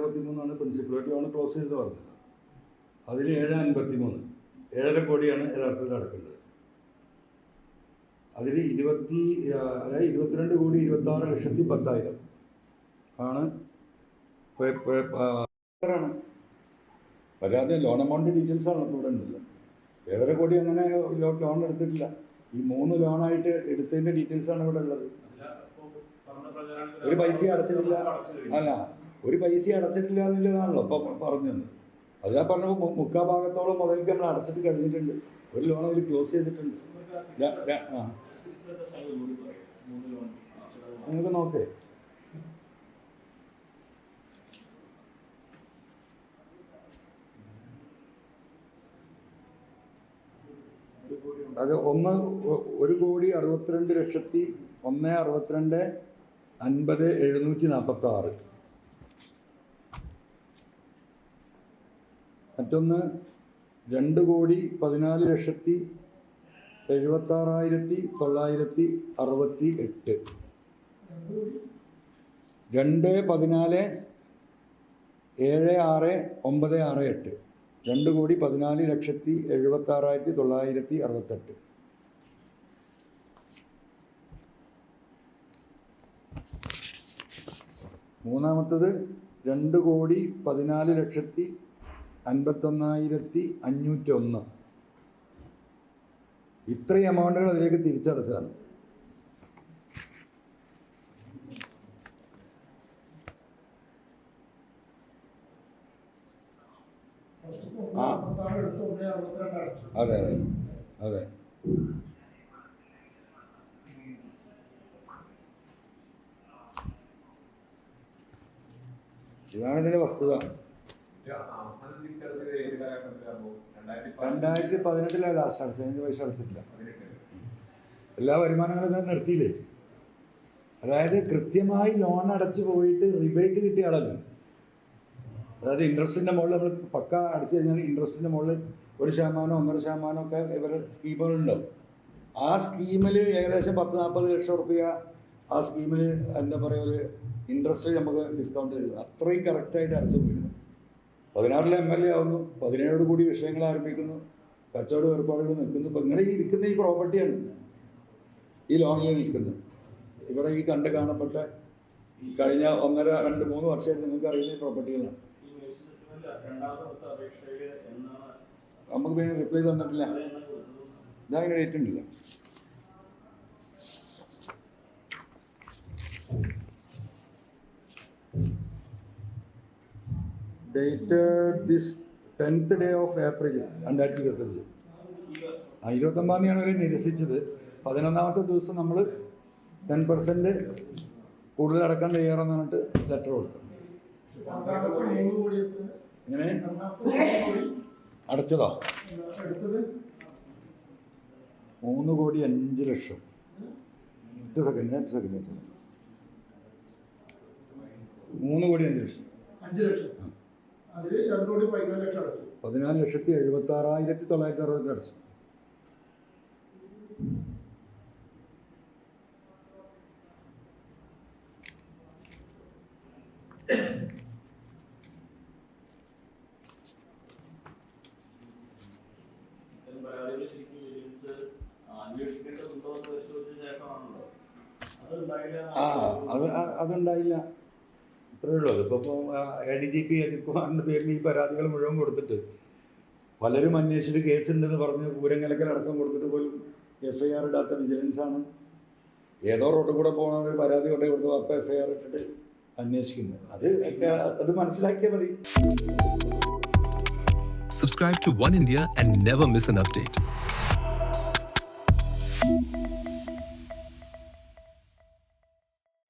അറുപത്തി മൂന്നാണ് പ്രിൻസിപ്പൽ ആണ് ക്ലോസ് ചെയ്ത് പറഞ്ഞത്. അതിൽ ഏഴ് അൻപത്തി മൂന്ന് ഏഴര കോടിയാണ് യഥാർത്ഥത്തിൽ അടക്കേണ്ടത്. അതിൽ ഇരുപത്തി അതായത് ഇരുപത്തിരണ്ട് കോടി ഇരുപത്തി ആറ് ലക്ഷത്തി പത്തായിരം ആണ്. പരാതി ലോൺ എമൗണ്ട് ഡീറ്റെയിൽസ് ആണ് ഇപ്പോൾ ഇവിടെ ഉണ്ടല്ലോ ഏഴര കോടി അങ്ങനെ ലോൺ എടുത്തിട്ടില്ല. ഈ മൂന്ന് ലോണായിട്ട് എടുത്തതിന്റെ ഡീറ്റെയിൽസ് ആണ് ഇവിടെ ഉള്ളത്. ഒരു പൈസ അടച്ചിട്ടില്ല. അല്ല ഒരു പൈസ അടച്ചിട്ടില്ല എന്നുള്ളതാണല്ലോ ഇപ്പൊ പറഞ്ഞത്. അത് ഞാൻ പറഞ്ഞപ്പോൾ മുക്കാ ഭാഗത്തോളം മുതലേക്ക് നമ്മൾ അടച്ചിട്ട് കഴിഞ്ഞിട്ടുണ്ട്. ഒരു ലോൺ അതിൽ ക്ലോസ് ചെയ്തിട്ടുണ്ട്. നിങ്ങൾക്ക് നോക്കേ. അത് ഒന്ന് ഒരു കോടി അറുപത്തിരണ്ട് ലക്ഷത്തി ഒന്ന് അറുപത്തിരണ്ട് അൻപത് എഴുന്നൂറ്റി നാൽപ്പത്തി ആറ് മറ്റൊന്ന് രണ്ട് കോടി പതിനാല് ലക്ഷത്തി എഴുപത്താറായിരത്തി തൊള്ളായിരത്തി അറുപത്തി എട്ട്. രണ്ട് പതിനാല് ഏഴ് ആറ് ഒമ്പത് ആറ് എട്ട്. രണ്ട് കോടി പതിനാല് ലക്ഷത്തി എഴുപത്താറായിരത്തി തൊള്ളായിരത്തി അറുപത്തെട്ട്. മൂന്നാമത്തത് രണ്ട് കോടി പതിനാല് ലക്ഷത്തി അൻപത്തൊന്നായിരത്തി അഞ്ഞൂറ്റൊന്ന് ഇത്രയും എമൗണ്ടുകൾ അതിലേക്ക് തിരിച്ചടച്ചതാണ് അതെ അതെ അതെ. ഇതാണ് ഇതിന്റെ വസ്തുത. രണ്ടായിരത്തി പതിനെട്ടിലെ ലാസ്റ്റ് അടച്ചത് അതിന് പൈസ അടച്ചിട്ടില്ല എല്ലാ വരുമാനങ്ങളും ഇങ്ങനെ നിർത്തിയില്ലേ? അതായത് കൃത്യമായി ലോൺ അടച്ചു പോയിട്ട് റിബേറ്റ് കിട്ടിയ ആളല്ല? അതായത് ഇൻട്രസ്റ്റിന്റെ മുകളിൽ നമ്മൾ പക്ക അടച്ചു കഴിഞ്ഞാൽ ഇൻട്രസ്റ്റിന്റെ മുകളിൽ ഒരു ശതമാനം ഒന്നര ശതമാനം ഒക്കെ ഇവരെ സ്കീമുകളുണ്ടാവും ആ സ്കീമിൽ ഏകദേശം പത്ത് നാൽപ്പത് ലക്ഷം റുപ്യ ആ സ്കീമിൽ എന്താ പറയുക ഒരു ഇൻട്രസ്റ്റ് നമുക്ക് ഡിസ്കൗണ്ട് ചെയ്തു. അത്രയും കറക്റ്റായിട്ട് അടച്ചു പോയിരുന്നു. പതിനാറിൽ എം എൽ എ ആവുന്നു. പതിനേഴോട് കൂടി വിഷയങ്ങൾ ആരംഭിക്കുന്നു. കച്ചവട ഏർപ്പാടുകൾ നിൽക്കുന്നു. ഇപ്പം ഇങ്ങനെ ഈ ഇരിക്കുന്ന ഈ പ്രോപ്പർട്ടിയാണ് ഈ ലോണിൽ നിൽക്കുന്നത്. ഇവിടെ ഈ കണ്ട് കാണപ്പെട്ട കഴിഞ്ഞ ഒന്നര രണ്ട് മൂന്ന് വർഷമായിട്ട് നിങ്ങൾക്ക് അറിയുന്ന ഈ പ്രോപ്പർട്ടികളാണ് നമുക്ക് പിന്നെ റിപ്ലൈ തന്നിട്ടില്ല. അതിന് ഡേറ്റ് ഉണ്ടല്ലോ. Date this tenth day of April രണ്ടായിരത്തി ഇരുപത്തഞ്ച്. ആ ഇരുപത്തൊമ്പതാം തീയതിയാണ് അവർ നിരസിച്ചത്. പതിനൊന്നാമത്തെ ദിവസം നമ്മൾ ടെൻ പെർസെന്റ് കൂടുതൽ അടക്കാൻ തയ്യാറെന്ന് പറഞ്ഞിട്ട് ലെറ്റർ കൊടുത്തു? ഇങ്ങനെ അടച്ചതോ? മൂന്ന് കോടി അഞ്ച് ലക്ഷം. എട്ട് സെക്കൻഡ് എട്ട് സെക്കൻഡ് മൂന്ന് കോടി അഞ്ച് ലക്ഷം. അഞ്ച് ലക്ഷം. പതിനാല് ലക്ഷം അടച്ചു. പതിനാല് ലക്ഷത്തി എഴുപത്തി ആറായിരത്തി തൊള്ളായിരത്തി അറുപത്തി അടച്ചു. ആ അത് അതുണ്ടായില്ല. ഇത്രയേ ഉള്ളൂ. അതിപ്പോൾ A D G P Ajith കുമാറിന്റെ പേരിൽ ഈ പരാതികൾ മുഴുവൻ കൊടുത്തിട്ട് പലരും അന്വേഷിച്ചിട്ട് കേസുണ്ടെന്ന് പറഞ്ഞ് പൂരങ്ങലക്കലടക്കം കൊടുത്തിട്ട് പോലും എഫ് ഐ ആർ ഇടാത്ത വിജിലൻസ് ആണ് ഏതോ റോഡിൽ കൂടെ പോകണ ഒരു പരാതി കൊണ്ടേ കൊടുത്തു അപ്പോൾ എഫ് ഐ ആർ ഇട്ടിട്ട് അന്വേഷിക്കുന്നത് അത് അത് മനസ്സിലാക്കിയാൽ മതി. Subscribe to One India and never miss an update.